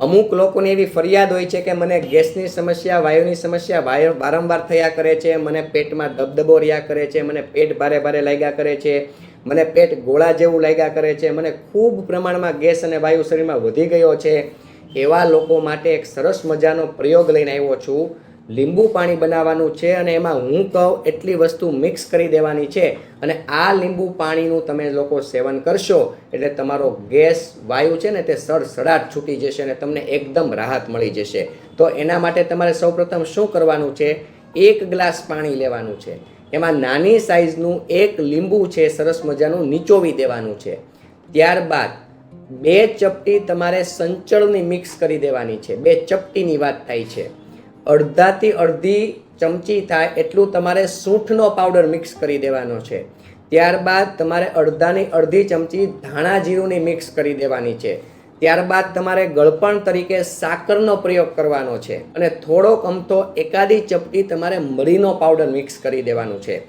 અમુક લોકોની એવી ફરિયાદ હોય છે કે મને ગેસની સમસ્યા, વાયુની સમસ્યા વાયુ, વારંવાર થયા કરે છે, મને પેટમાં દબદબો રહ્યા કરે છે, મને પેટ ભારે ભારે લાગ્યા કરે છે, મને પેટ ગોળા જેવું લાગ્યા કરે છે, મને ખૂબ પ્રમાણમાં ગેસ અને વાયુ શરીરમાં વધી ગયો છે. એવા લોકો માટે એક સરસ મજાનો પ્રયોગ લઈને આવ્યો છું. લીંબુ પાણી બનાવવાનું છે અને એમાં હું કહું એટલી વસ્તુ મિક્સ કરી દેવાની છે અને આ લીંબુ પાણીનું તમે લોકો સેવન કરશો એટલે તમારો ગેસ વાયુ છે ને તે સડસડાટ છૂટી જશે અને તમને એકદમ રાહત મળી જશે. તો એના માટે તમારે સૌપ્રથમ શું કરવાનું છે? એક ગ્લાસ પાણી લેવાનું છે. એમાં નાની સાઇઝનું એક લીંબુ છે, સરસ મજાનું નીચોવી દેવાનું છે. ત્યારબાદ બે ચપટી તમારે સંચળની મિક્સ કરી દેવાની છે. બે ચપટીની વાત થાય છે. અડધાથી અડધી ચમચી થાય એટલું તમારે સૂંઠનો પાવડર મિક્સ કરી દેવાનો છે. ત્યારબાદ તમારે અડધાની અડધી ચમચી ધાણા જીરુંની મિક્સ કરી દેવાની છે. ત્યારબાદ તમારે ગળપણ તરીકે સાકરનો પ્રયોગ કરવાનો છે અને થોડોક અમથો એકાદી ચપટી તમારે મરીનો પાવડર મિક્સ કરી દેવાનું છે.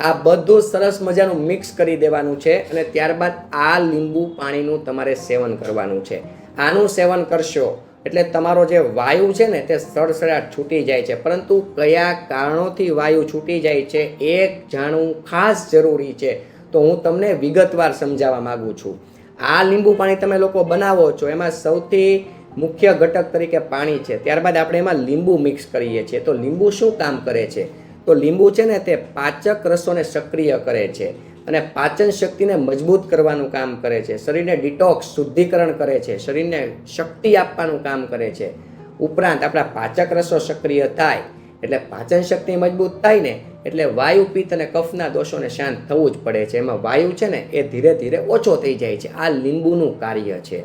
આ બધું સરસ મજાનું મિક્સ કરી દેવાનું છે અને ત્યારબાદ આ લીંબુ પાણીનું તમારે સેવન કરવાનું છે. આનું સેવન કરશો એટલે તમારો જે વાયુ છે ને તે સડસડાટ છૂટી જાય છે. પરંતુ કયા કારણોથી વાયુ છૂટી જાય છે એ જાણવું ખાસ જરૂરી છે. તો હું તમને વિગતવાર સમજાવવા માગું છું. આ લીંબુ પાણી તમે લોકો બનાવો છો એમાં સૌથી મુખ્ય ઘટક તરીકે પાણી છે. ત્યારબાદ આપણે એમાં લીંબુ મિક્સ કરીએ છીએ. તો લીંબુ શું કામ કરે છે? તો લીંબુ છે ને તે પાચક રસોને સક્રિય કરે છે. અને પાચન શક્તિને મજબૂત કરવાનું કામ કરે છે. શરીરને ડિટોક્સ શુદ્ધિકરણ કરે છે. શરીરને શક્તિ આપવાનું કામ કરે છે. ઉપરાંત આપણા પાચક રસો સક્રિય થાય, એટલે પાચન શક્તિ મજબૂત થાય ને, એટલે વાયુ, પિત્ત અને કફના દોષોને શાંત થવું જ પડે છે. એમાં વાયુ છે ને, એ ધીરે ધીરે ઓછો થઈ જાય છે. આ લીંબુનું કાર્ય છે.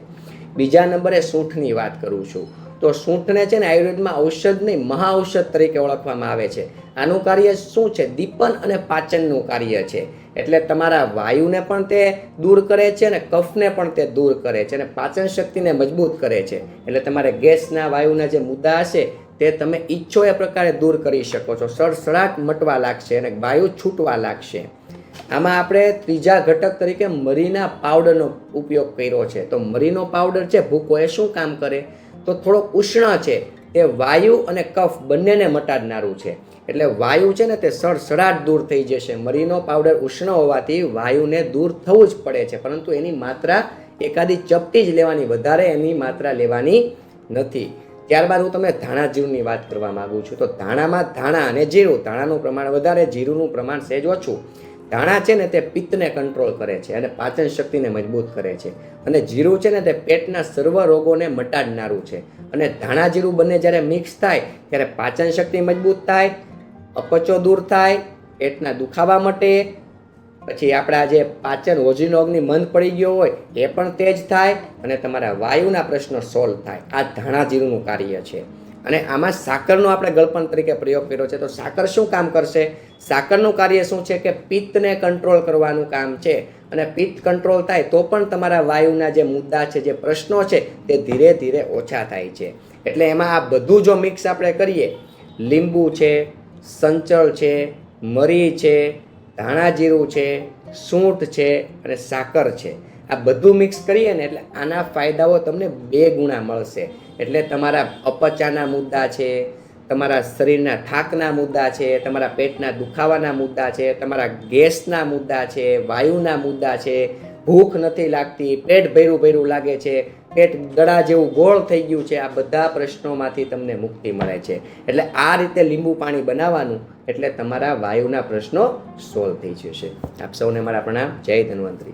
બીજા નંબરે સૂંઠની વાત કરું છું. તો સૂંઠને છે ને આયુર્વેદમાં ઔષધ નહીં મહાઔષધ તરીકે ઓળખવામાં આવે છે. આનું કાર્ય શું છે? દીપન અને પાચનનું કાર્ય છે. એટલે તમારા વાયુને પણ તે દૂર કરે છે અને કફને પણ તે દૂર કરે છે અને પાચન શક્તિને મજબૂત કરે છે. એટલે તમારે ગેસના વાયુના જે મુદ્દા હશે, તે તમે ઈચ્છો એ પ્રકારે દૂર કરી શકો છો. સડસડાટ મટવા લાગશે અને વાયુ છૂટવા લાગશે. આમાં આપણે ત્રીજા ઘટક તરીકે મરીના પાવડરનો ઉપયોગ કર્યો છે. તો મરીનો પાવડર છે ભૂકો એ શું કામ કરે? તો થોડો ઉષ્ણ છે. તે વાયુ અને કફ બંનેને મટાડનારું છે. એટલે વાયુ છે ને તે સડસડાટ દૂર થઈ જશે. મરીનો પાવડર ઉષ્ણ હોવાથી વાયુને દૂર થવું જ પડે છે. પરંતુ એની માત્રા એકાદી ચપટી જ લેવાની, વધારે એની માત્રા લેવાની નથી. ત્યારબાદ હું તમે ધાણા જીરુંની વાત કરવા માગું છું. તો ધાણામાં ધાણા અને જીરું, ધાણાનું પ્રમાણ વધારે, જીરુંનું પ્રમાણ સહેજ ઓછું. ધાણા છે ને તે પિત્તને કંટ્રોલ કરે છે અને પાચન શક્તિને મજબૂત કરે છે. અને જીરું છે ને તે પેટના સર્વ રોગોને મટાડનારું છે. અને ધાણા જીરું બંને જ્યારે મિક્સ થાય, ત્યારે પાચન શક્તિ મજબૂત થાય, અપચો દૂર થાય, પેટના દુખાવા મટે, પછી આપણા જે પાચન હોજીનો અગ્નિ મંદ પડી ગયો હોય, એ પણ તેજ થાય અને તમારા વાયુના પ્રશ્નો સોલ્વ થાય. આ ધાણા જીરુંનું કાર્ય છે. અને આમાં સાકરનો આપણે ગળપણ તરીકે પ્રયોગ કર્યો છે. તો સાકર શું કામ કરશે? સાકરનું કાર્ય શું છે કે પિત્તને કંટ્રોલ કરવાનું કામ છે. અને પિત્ત કંટ્રોલ થાય તો પણ તમારા વાયુના જે મુદ્દા છે, જે પ્રશ્નો છે, તે ધીરે ધીરે ઓછા થાય છે. એટલે એમાં આ બધું જો મિક્સ આપણે કરીએ, લીંબુ છે, સંચળ છે, મરી છે, ધાણા જીરું છે, સૂંઠ છે અને સાકર છે. આ બધું મિક્સ કરીએ ને એટલે આના ફાયદાઓ તમને બે ગુણા મળશે. એટલે તમારા અપચાના મુદ્દા છે, તમારા શરીરના થાકના મુદ્દા છે, તમારા પેટના દુખાવાના મુદ્દા છે, તમારા ગેસના મુદ્દા છે, વાયુના મુદ્દા છે, ભૂખ નથી લાગતી, પેટ ભૈરું ભૈરું લાગે છે, પેટ ગળા જેવું ગોળ થઈ ગયું છે, આ બધા પ્રશ્નોમાંથી તમને મુક્તિ મળે છે. એટલે આ રીતે લીંબુ પાણી બનાવવાનું, એટલે તમારા વાયુના પ્રશ્નો સોલ્વ થઈ જશે. આપ સૌને મારા પ્રણામ. જય ધન્વંતરી.